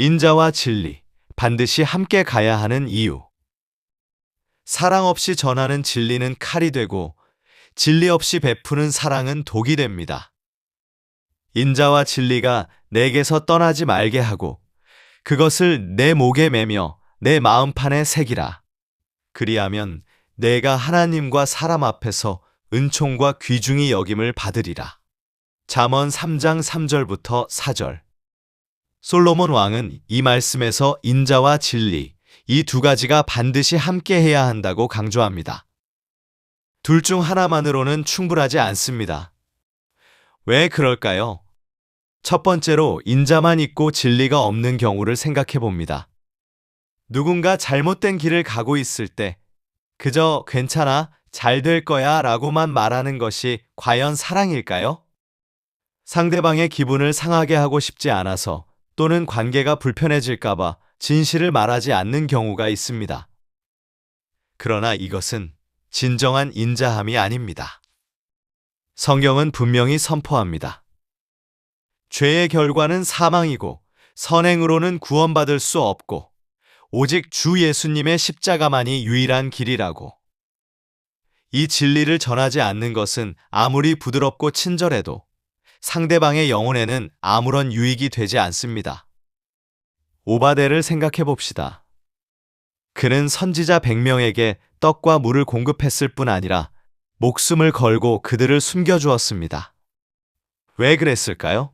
인자와 진리, 반드시 함께 가야 하는 이유. 사랑 없이 전하는 진리는 칼이 되고, 진리 없이 베푸는 사랑은 독이 됩니다. 인자와 진리가 내게서 떠나지 말게 하고, 그것을 내 목에 매며 내 마음판에 새기라. 그리하면 내가 하나님과 사람 앞에서 은총과 귀중히 여김을 받으리라. 잠언 3장 3절부터 4절. 솔로몬 왕은 이 말씀에서 인자와 진리, 이 두 가지가 반드시 함께 해야 한다고 강조합니다. 둘 중 하나만으로는 충분하지 않습니다. 왜 그럴까요? 첫 번째로 인자만 있고 진리가 없는 경우를 생각해 봅니다. 누군가 잘못된 길을 가고 있을 때 그저 괜찮아, 잘 될 거야 라고만 말하는 것이 과연 사랑일까요? 상대방의 기분을 상하게 하고 싶지 않아서 또는 관계가 불편해질까봐 진실을 말하지 않는 경우가 있습니다. 그러나 이것은 진정한 인자함이 아닙니다. 성경은 분명히 선포합니다. 죄의 결과는 사망이고 선행으로는 구원받을 수 없고 오직 주 예수님의 십자가만이 유일한 길이라고. 이 진리를 전하지 않는 것은 아무리 부드럽고 친절해도 상대방의 영혼에는 아무런 유익이 되지 않습니다. 오바데를 생각해 봅시다. 그는 선지자 100명에게 떡과 물을 공급했을 뿐 아니라 목숨을 걸고 그들을 숨겨주었습니다. 왜 그랬을까요?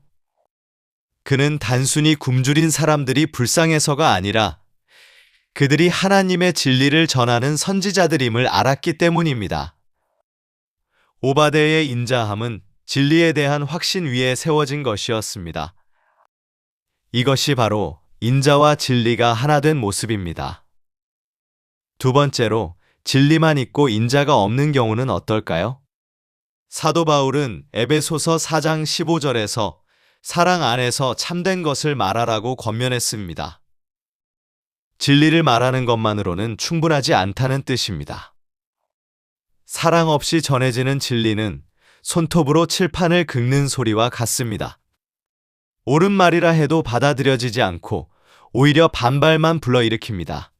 그는 단순히 굶주린 사람들이 불쌍해서가 아니라 그들이 하나님의 진리를 전하는 선지자들임을 알았기 때문입니다. 오바데의 인자함은 진리에 대한 확신 위에 세워진 것이었습니다. 이것이 바로 인자와 진리가 하나 된 모습입니다. 두 번째로 진리만 있고 인자가 없는 경우는 어떨까요? 사도 바울은 에베소서 4장 15절에서 사랑 안에서 참된 것을 말하라고 권면했습니다. 진리를 말하는 것만으로는 충분하지 않다는 뜻입니다. 사랑 없이 전해지는 진리는 손톱으로 칠판을 긁는 소리와 같습니다. 옳은 말이라 해도 받아들여지지 않고 오히려 반발만 불러일으킵니다.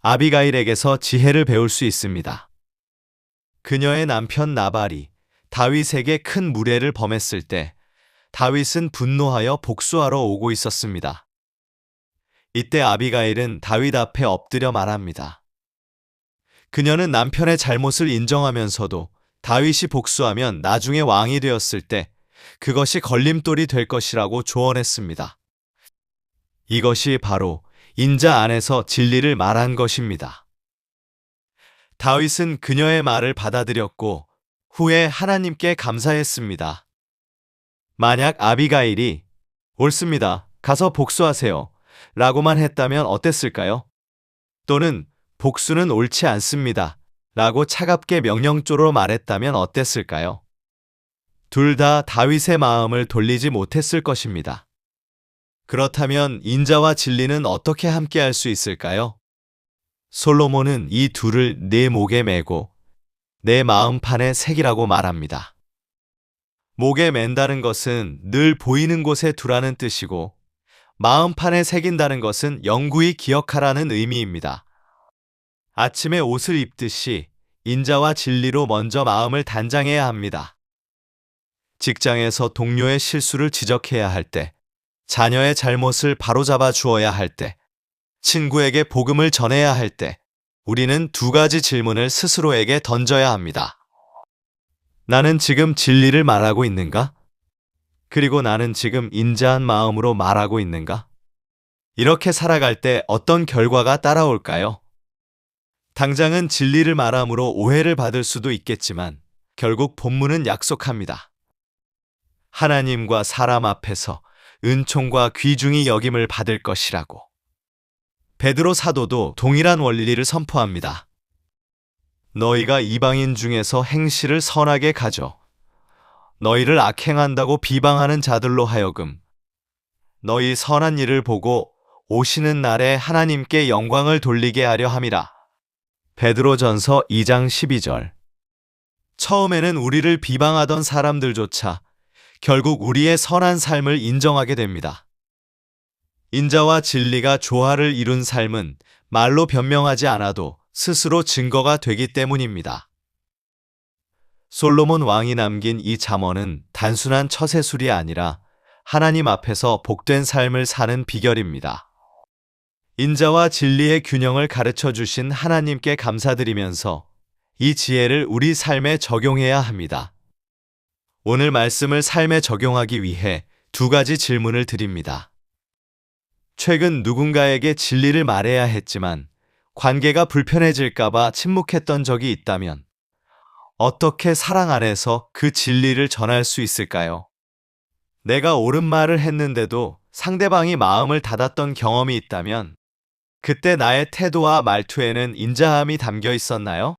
아비가일에게서 지혜를 배울 수 있습니다. 그녀의 남편 나발이 다윗에게 큰 무례를 범했을 때 다윗은 분노하여 복수하러 오고 있었습니다. 이때 아비가일은 다윗 앞에 엎드려 말합니다. 그녀는 남편의 잘못을 인정하면서도 다윗이 복수하면 나중에 왕이 되었을 때 그것이 걸림돌이 될 것이라고 조언했습니다. 이것이 바로 인자 안에서 진리를 말한 것입니다. 다윗은 그녀의 말을 받아들였고 후에 하나님께 감사했습니다. 만약 아비가일이 옳습니다. 가서 복수하세요. 라고만 했다면 어땠을까요? 또는 복수는 옳지 않습니다. 라고 차갑게 명령조로 말했다면 어땠을까요? 둘 다 다윗의 마음을 돌리지 못했을 것입니다. 그렇다면 인자와 진리는 어떻게 함께 할 수 있을까요? 솔로몬은 이 둘을 내 목에 매고 내 마음판에 새기라고 말합니다. 목에 맨다는 것은 늘 보이는 곳에 두라는 뜻이고 마음판에 새긴다는 것은 영구히 기억하라는 의미입니다. 아침에 옷을 입듯이 인자와 진리로 먼저 마음을 단장해야 합니다. 직장에서 동료의 실수를 지적해야 할 때, 자녀의 잘못을 바로잡아 주어야 할 때, 친구에게 복음을 전해야 할 때, 우리는 두 가지 질문을 스스로에게 던져야 합니다. 나는 지금 진리를 말하고 있는가? 그리고 나는 지금 인자한 마음으로 말하고 있는가? 이렇게 살아갈 때 어떤 결과가 따라올까요? 당장은 진리를 말함으로 오해를 받을 수도 있겠지만 결국 본문은 약속합니다. 하나님과 사람 앞에서 은총과 귀중히 여김을 받을 것이라고. 베드로 사도도 동일한 원리를 선포합니다. 너희가 이방인 중에서 행실을 선하게 가져 너희를 악행한다고 비방하는 자들로 하여금 너희 선한 일을 보고 오시는 날에 하나님께 영광을 돌리게 하려 함이라. 베드로전서 2장 12절. 처음에는 우리를 비방하던 사람들조차 결국 우리의 선한 삶을 인정하게 됩니다. 인자와 진리가 조화를 이룬 삶은 말로 변명하지 않아도 스스로 증거가 되기 때문입니다. 솔로몬 왕이 남긴 이 잠언은 단순한 처세술이 아니라 하나님 앞에서 복된 삶을 사는 비결입니다. 인자와 진리의 균형을 가르쳐 주신 하나님께 감사드리면서 이 지혜를 우리 삶에 적용해야 합니다. 오늘 말씀을 삶에 적용하기 위해 두 가지 질문을 드립니다. 최근 누군가에게 진리를 말해야 했지만 관계가 불편해질까봐 침묵했던 적이 있다면 어떻게 사랑 안에서 그 진리를 전할 수 있을까요? 내가 옳은 말을 했는데도 상대방이 마음을 닫았던 경험이 있다면 그때 나의 태도와 말투에는 인자함이 담겨 있었나요?